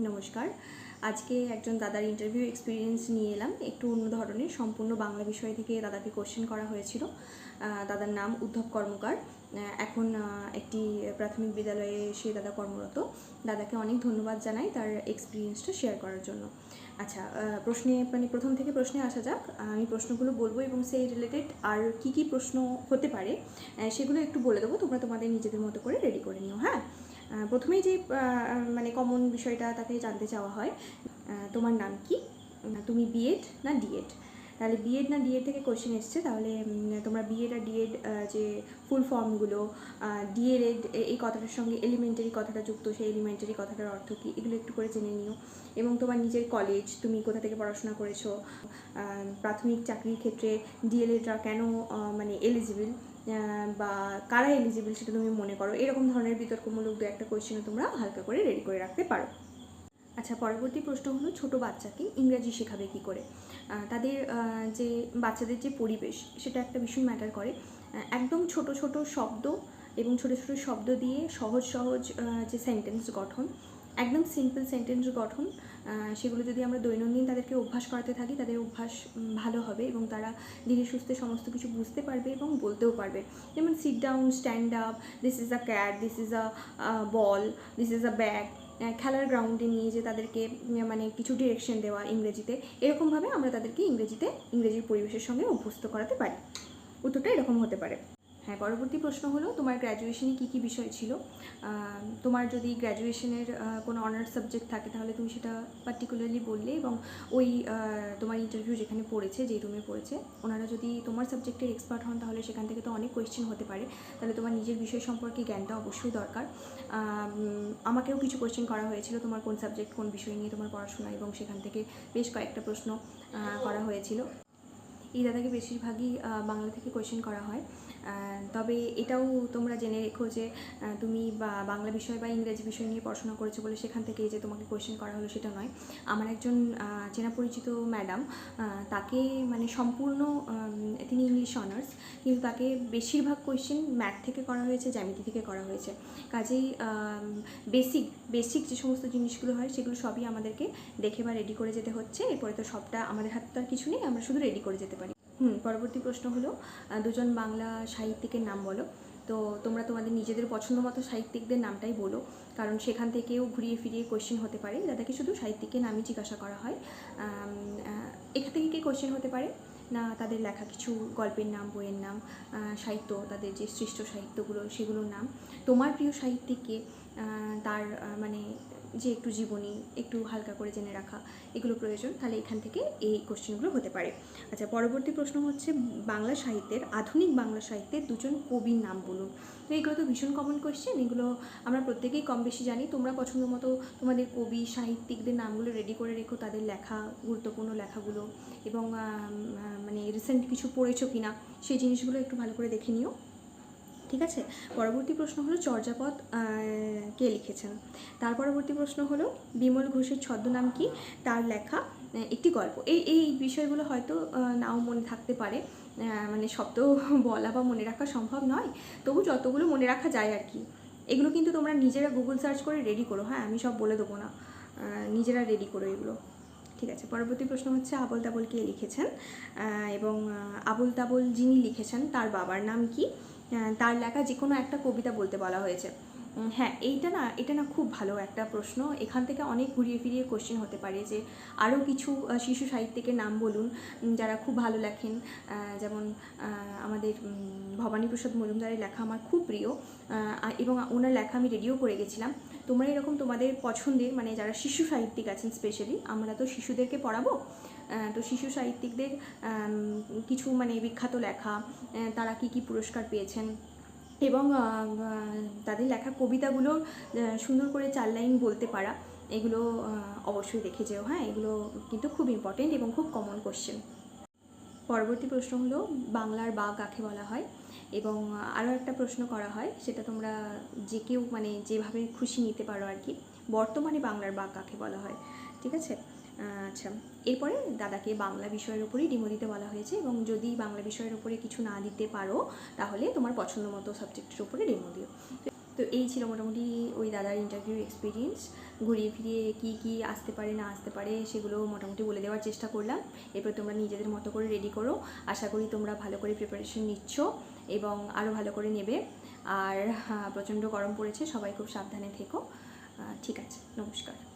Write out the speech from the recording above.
নমস্কার। আজকে একজন দাদার ইন্টারভিউ এক্সপিরিয়েন্স নিয়ে এলাম। একটু অন্য ধরনের, সম্পূর্ণ বাংলা বিষয় থেকে দাদাকে কোশ্চেন করা হয়েছিল। দাদার নাম উদ্ধব কর্মকার। এখন একটি প্রাথমিক বিদ্যালয়ে সে দাদা কর্মরত। দাদাকে অনেক ধন্যবাদ জানাই তার এক্সপিরিয়েন্সটা শেয়ার করার জন্য। আচ্ছা প্রশ্নে মানে প্রথম থেকে প্রশ্নে আসা যাক। আমি প্রশ্নগুলো বলব এবং সেই রিলেটেড আর কি কি প্রশ্ন হতে পারে সেগুলো একটু বলে দেবো। তোমরা তোমাদের নিজেদের মতো করে রেডি করে নিও হ্যাঁ? প্রথমেই যে মানে কমন বিষয়টা তাকে জানতে চাওয়া হয় তোমার নাম কি? তুমি বিএড না ডিএড তাহলে বিএড না ডিএড থেকে কোশ্চেন এসছে, তাহলে তোমরা বিএড আর ডিএড যে ফুল ফর্মগুলো ডিএলএড এই কথাটার সঙ্গে এলিমেন্টারি কথাটা যুক্ত, সেই এলিমেন্টারি কথাটার অর্থ কী, এগুলো একটু করে জেনে নিও। এবং তোমার নিজের কলেজ তুমি কোথা থেকে পড়াশোনা করেছ প্রাথমিক চাকরির ক্ষেত্রে ডিএলএডরা কেন মানে এলিজিবল বা কারা এলিজিবল সেটা তুমি মনে করো, এরকম ধরনের বিতর্কমূলক দু একটা কোয়েশ্চেনও তোমরা হালকা করে রেডি করে রাখতে পারো। আচ্ছা পরবর্তী প্রশ্ন হলো, ছোট বাচ্চাকে ইংরাজি শেখাবে কি করে? তাদের যে বাচ্চাদের যে পরিবেশ, সেটা একটা ভীষণ ম্যাটার করে। একদম ছোট ছোট শব্দ এবং ছোট ছোট শব্দ দিয়ে সহজ সহজ যে সেন্টেন্স গঠন, একদম সিম্পল সেন্টেন্স গঠন সেগুলো যদি আমরা দৈনন্দিন তাদেরকে অভ্যাস করাতে থাকি, তাদের অভ্যাস ভালো হবে এবং তারা ধীরে সুস্থে সমস্ত কিছু বুঝতে পারবে এবং বলতেও পারবে। যেমন sit down stand up this is a cat this is a ball this is a bag খেলার গ্রাউন্ডে নিয়ে যে তাদেরকে মানে কিছু ডিরেকশন দেওয়া ইংরেজিতে, এরকমভাবে আমরা তাদেরকে ইংরেজিতে, ইংরেজির পরিবেশের সঙ্গে অভ্যস্ত করাতে পারি। উত্তরটা এরকম হতে পারে। হ্যাঁ পরবর্তী প্রশ্ন হলো, তোমার গ্র্যাজুয়েশনে কী কী বিষয় ছিল? তোমার যদি গ্র্যাজুয়েশনের কোনো অনার্স সাবজেক্ট থাকে, তাহলে তুমি সেটা পার্টিকুলারলি বললে এবং ওই তোমার ইন্টারভিউ যেখানে পড়েছে, যেই রুমে পড়েছে, ওনারা যদি তোমার সাবজেক্টের এক্সপার্ট হন, তাহলে সেখান থেকে তো অনেক কোয়েশ্চেন হতে পারে। তাহলে তোমার নিজের বিষয় সম্পর্কে জ্ঞানটা অবশ্যই দরকার। আমাকেও কিছু কোয়েশ্চেন করা হয়েছিল, তোমার কোন সাবজেক্ট কোন বিষয় নিয়ে তোমার পড়াশোনা এবং সেখান থেকে বেশ কয়েকটা প্রশ্ন করা হয়েছিল। এই দাদাকে বেশিরভাগই বাংলা থেকে কোয়েশ্চেন করা হয়। তবে এটাও তোমরা জেনে রেখো যে তুমি বা, বাংলা বিষয় বা ইংরেজি বিষয় নিয়ে পড়াশোনা করেছ বলে সেখান থেকে যে তোমাকে কোয়েশ্চেন করা হলো সেটা নয়। আমার একজন চেনা পরিচিত ম্যাডাম তাকে মানে সম্পূর্ণ তিনি ইংলিশ অনার্স কিন্তু তাকে বেশিরভাগ কোয়েশ্চেন ম্যাথ থেকে করা হয়েছে, জ্যামিতি থেকে করা হয়েছে। কাজেই বেসিক বেসিক যে সমস্ত জিনিসগুলো হয়, সেগুলো সবই আমাদেরকে দেখে বা রেডি করে যেতে হচ্ছে। এরপরে তো সবটা আমাদের হাতে তো আর কিছু নেই, আমরা শুধু রেডি করে যেতে পারি। হুম, পরবর্তী প্রশ্ন হলো দুজন বাংলা সাহিত্যিকের নাম বলো। তো তোমরা তোমাদের নিজেদের পছন্দ মতো সাহিত্যিকদের নামটাই বলো, কারণ সেখান থেকেও ঘুরিয়ে ফিরিয়ে কোশ্চেন হতে পারে। দাদাকে শুধু সাহিত্যিকের নামই জিজ্ঞাসা করা হয় এখান থেকে কি কোশ্চেন হতে পারে? না, তাদের লেখা কিছু গল্পের নাম, বইয়ের নাম সাহিত্য, তাদের যে সৃষ্ট সাহিত্যগুলো, সেগুলোর নাম। তোমার প্রিয় সাহিত্যিককে তার মানে যে একটু জীবনী, একটু হালকা করে জেনে রাখা, এগুলো প্রয়োজন, তাহলে এখান থেকে এই কোশ্চেনগুলো হতে পারে। আচ্ছা পরবর্তী প্রশ্ন হচ্ছে, বাংলা সাহিত্যের, আধুনিক বাংলা সাহিত্যের দুজন কবির নাম বলুন। তো এগুলো তো ভীষণ কমন কোশ্চেন এগুলো আমরা প্রত্যেকেই কম বেশি জানি। তোমরা পছন্দ মতো তোমাদের কবি, সাহিত্যিকদের নামগুলো রেডি করে রেখো, তাদের লেখা, গুরুত্বপূর্ণ লেখাগুলো, এবং মানে রিসেন্ট কিছু পড়েছো কিনা, সেই জিনিসগুলো একটু ভালো করে দেখে নিও। ঠিক আছে? পরবর্তী প্রশ্ন হলো, চর্যাপদ কে লিখেছেন? তার পরবর্তী প্রশ্ন হলো, বিমল ঘোষের ছদ্মনাম কি? তার লেখা একটি গল্প। এই এই বিষয়গুলো হয়তো নাও মনে থাকতে পারে। মানে শব্দ বলা বা মনে রাখা সম্ভব নয়। তবু যতগুলো মনে রাখা যায় আর কি। এগুলো কিন্তু তোমরা নিজেরা গুগল সার্চ করে রেডি করো। হ্যাঁ আমি সব বলে দেবো না। নিজেরা রেডি করো এগুলো। ঠিক আছে, পরবর্তী প্রশ্ন হচ্ছে আবল তাবল কে লিখেছেন? এবং আবল তাবল যিনি লিখেছেন, তার বাবার নাম কি? তার লেখা যে কোনো একটা কবিতা বলতে বলা হয়েছে। হ্যাঁ এইটা না, এটা না খুব ভালো একটা প্রশ্ন। এখান থেকে অনেক ঘুরিয়ে ফিরিয়ে কোশ্চেন হতে পারে যে আরও কিছু শিশু সাহিত্যিকের নাম বলুন যারা খুব ভালো লেখেন যেমন আমাদের ভবানীপ্রসাদ মজুমদারের লেখা আমার খুব প্রিয় এবং ওনার লেখা আমি রেডিও করে গেছিলাম। তোমরা এরকম তোমাদের পছন্দের মানে যারা শিশু সাহিত্যিক আছেন স্পেশালি আমরা তো শিশুদেরকে পড়াবো তো শিশু সাহিত্যিকদের কিছু মানে বিখ্যাত লেখা তারা কি কি পুরস্কার পেয়েছেন এবং তাদের লেখা কবিতাগুলো সুন্দর করে চার লাইন বলতে পারা। এগুলো অবশ্যই দেখে যেও হ্যাঁ? এগুলো কিন্তু খুব ইম্পর্টেন্ট এবং খুব কমন কোশ্চেন পরবর্তী প্রশ্ন হলো, বাংলার বা কাকে বলা হয়? এবং আরও একটা প্রশ্ন করা হয়, সেটা তোমরা যে কেউ মানে যেভাবে খুশি নিতে পারো আর কি, বর্তমানে বাংলার বা কাকে বলা হয়? ঠিক আছে? আচ্ছা এরপরে দাদাকে বাংলা বিষয়ের উপরেই ডিমো দিতে বলা হয়েছে এবং যদি বাংলা বিষয়ের উপরে কিছু না দিতে পারো তাহলে তোমার পছন্দ মতো সাবজেক্টের উপরে ডিমো দিও। তো এই ছিল মোটামুটি ওই দাদার ইন্টারভিউ এক্সপিরিয়েন্স ঘুরিয়ে ফিরিয়ে কী কী আসতে পারে না আসতে পারে সেগুলো মোটামুটি বলে দেওয়ার চেষ্টা করলাম। এরপর তোমরা নিজেদের মতো করে রেডি করো। আশা করি তোমরা ভালো করে প্রিপারেশন নিচ্ছ এবং আরও ভালো করে নেবে। আর হ্যাঁ, প্রচণ্ড গরম পড়েছে সবাই খুব সাবধানে থেকো। ঠিক আছে নমস্কার।